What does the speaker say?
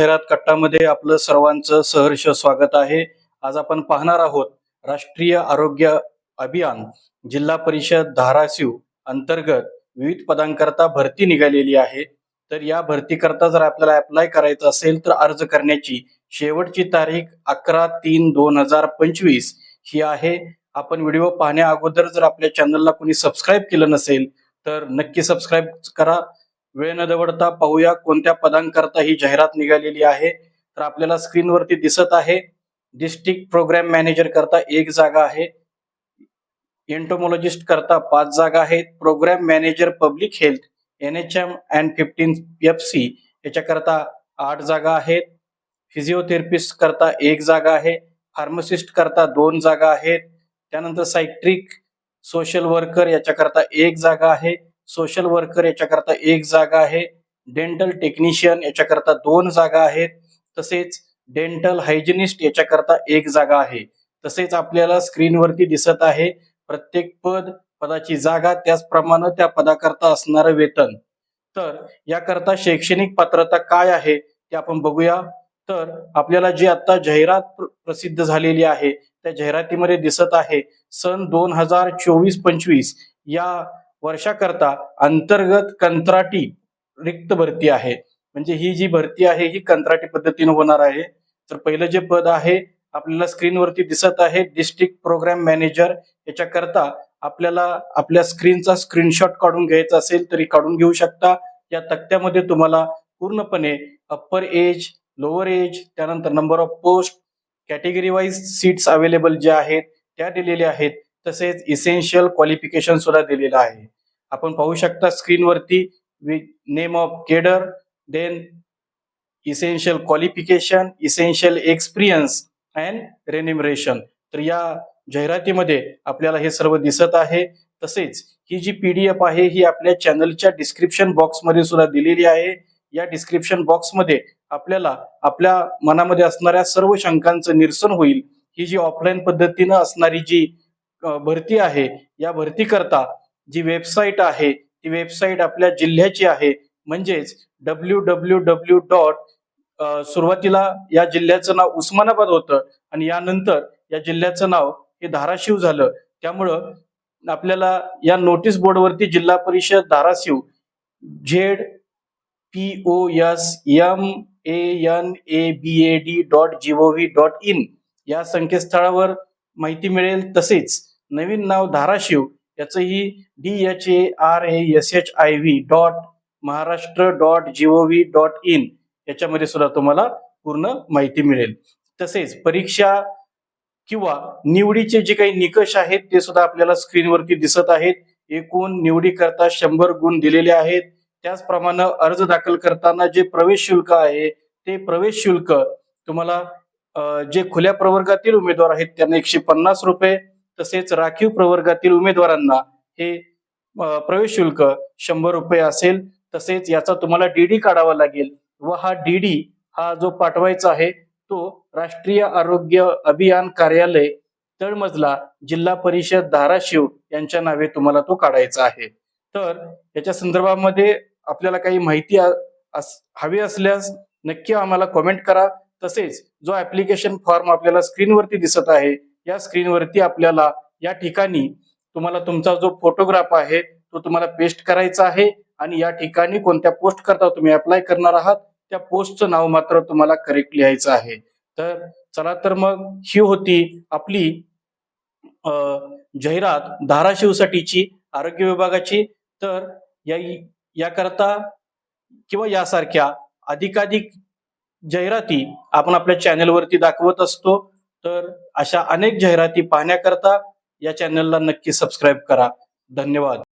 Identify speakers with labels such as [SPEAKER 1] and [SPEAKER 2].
[SPEAKER 1] जाहिरात कट्टामध्ये आपलं सर्वांचं सहर्ष स्वागत आहे. आज आपण पाहणार आहोत राष्ट्रीय आरोग्य अभियान जिल्हा परिषद धाराशिव अंतर्गत विविध पदांकरता भरती निघालेली आहे. तर या भरतीकरता जर आपल्याला अप्लाय करायचं असेल तर अर्ज करण्याची शेवटची तारीख अकरा तीन दोन हजार पंचवीस ही आहे. आपण व्हिडिओ पाहण्या अगोदर जर आपल्या चॅनलला कोणी सबस्क्राईब केलं नसेल तर नक्की सबस्क्राईब करा. वेळ न दवडता पाहूया कोणत्या पदांकरता ही जाहिरात निघालेली आहे. तर आपल्याला स्क्रीनवरती दिसत आहे. डिस्ट्रिक्ट प्रोग्राम मॅनेजर करता एक जागा आहे. एंटोमॉलॉजिस्ट करता पाच जागा आहेत. Programme manager public health N H M and fifteen F C याच्याकरता आठ जागा आहेत. फिजिओथेरपिस्ट करता एक जागा आहे. फार्मसिस्ट करता दोन जागा आहेत. त्यानंतर सायट्रिक सोशल वर्कर याच्याकरता एक जागा आहे. सोशल वर्कर याच्याकरता एक जागा आहे. डेंटल टेक्निशियन याच्याकरता दोन जागा आहेत. तसेच डेंटल हायजिनिस्ट याच्याकरता एक जागा आहे. तसेच आपल्याला स्क्रीनवरती दिसत आहे. प्रत्येक पद पदाची जागा त्याचप्रमाणे त्या पदाकरता असणारं वेतन. तर याकरता शैक्षणिक पात्रता काय आहे ते आपण बघूया. तर आपल्याला जी आता जाहिरात प्रसिद्ध झालेली आहे त्या जाहिरातीमध्ये दिसत आहे सन दोन हजार चोवीस पंचवीस या वर्षाकरता अंतर्गत कंत्राटी रिक्त भरती आहे. म्हणजे ही जी भरती आहे ही कंत्राटी पद्धतीने होणार आहे. तर पहिलं जे पद आहे आपल्याला स्क्रीनवरती दिसत आहे डिस्ट्रिक्ट प्रोग्राम मॅनेजर. याच्याकरता आपल्याला आपल्या स्क्रीनचा स्क्रीनशॉट काढून घ्यायचा असेल तरी काढून घेऊ शकता. या तक्त्यामध्ये तुम्हाला पूर्णपणे अप्पर एज लोअर एज त्यानंतर number of post category wise seats available ज्या आहेत त्या दिलेल्या आहेत. तसेच इसेन्शियल क्वालिफिकेशन सुद्धा दिलेलं आहे. आपण पाहू शकता स्क्रीनवरती name of cadre then essential qualification essential experience and remuneration तर या जाहिरातीमध्ये आपल्याला हे सर्व दिसत आहे. तसेच ही जी पीडीएफ आहे ही आपल्या चॅनलच्या डिस्क्रिप्शन बॉक्समध्ये सुद्धा दिलेली आहे. या डिस्क्रिप्शन बॉक्समध्ये आपल्याला आपल्या मनामध्ये असणाऱ्या सर्व शंकांचं निरसन होईल. ही जी ऑफलाईन पद्धतीनं असणारी जी भरती आहे. या भरती करता जी वेबसाईट आहे ती वेबसाईट आपल्या जिल्ह्याची आहे. म्हणजेच डब्ल्यू डब्ल्यू डब्ल्यू डॉट सुरुवातीला या जिल्ह्याचं नाव उस्मानाबाद होतं आणि यानंतर या जिल्ह्याचं नाव हे धाराशिव झालं. त्यामुळं आपल्याला या नोटीस बोर्डवरती जिल्हा परिषद Dharashiv Z P O S M A N A B A D dot G O V dot in या संकेतस्थळावर माहिती मिळेल तसेच नवीन नाव धाराशिव याचंही D H A R A S H I V dot Maharashtra dot G O V dot in याच्यामध्ये सुद्धा तुम्हाला पूर्ण माहिती मिळेल. तसेच परीक्षा किंवा निवडीचे जे काही निकष आहेत ते सुद्धा आपल्याला स्क्रीनवरती दिसत आहेत. एकूण निवडीकरता शंभर गुण दिलेले आहेत. त्याचप्रमाणे अर्ज दाखल करताना जे प्रवेश शुल्क आहे ते प्रवेश शुल्क तुम्हाला जे खुल्या प्रवर्गातील उमेदवार आहेत त्यांना एकशे पन्नास रुपये तसेच राखीव प्रवर्गातील उमेदवारांना हे प्रवेश शुल्क शंभर रुपये असेल. तसेच याचा तुम्हाला डीडी काढावा लागेल व हा डीडी हा जो पाठवायचा आहे तो राष्ट्रीय आरोग्य अभियान कार्यालय तळमजला जिल्हा परिषद धाराशिव यांच्या नावे तुम्हाला तो काढायचा आहे. तर याच्या संदर्भामध्ये आपल्याला काही माहिती अस- हवी असल्यास नक्की आम्हाला कॉमेंट करा. तसेच जो ऍप्लिकेशन फॉर्म आपल्याला स्क्रीनवरती दिसत आहे या स्क्रीनवरती आपल्याला या ठिकाणी तुम्हाला तुमचा जो फोटोग्राफ आहे तो तुम्हाला पेस्ट करायचा आहे आणि या ठिकाणी कोणत्या पोस्ट करता तुम्ही अप्लाय करणार आहात त्या पोस्टचं नाव मात्र तुम्हाला करेक्ट लिहायचं आहे. तर चला तर मग ही होती आपली जाहिरात धाराशिवसाठीची आरोग्य विभागाची. तर या याकरता किंवा यासारख्या अधिकाधिक जाहिराती आपण आपल्या चॅनेलवरती दाखवत असतो. तर अशा अनेक जाहिराती पाहण्याकरता या चॅनलला नक्की सबस्क्राईब करा. धन्यवाद.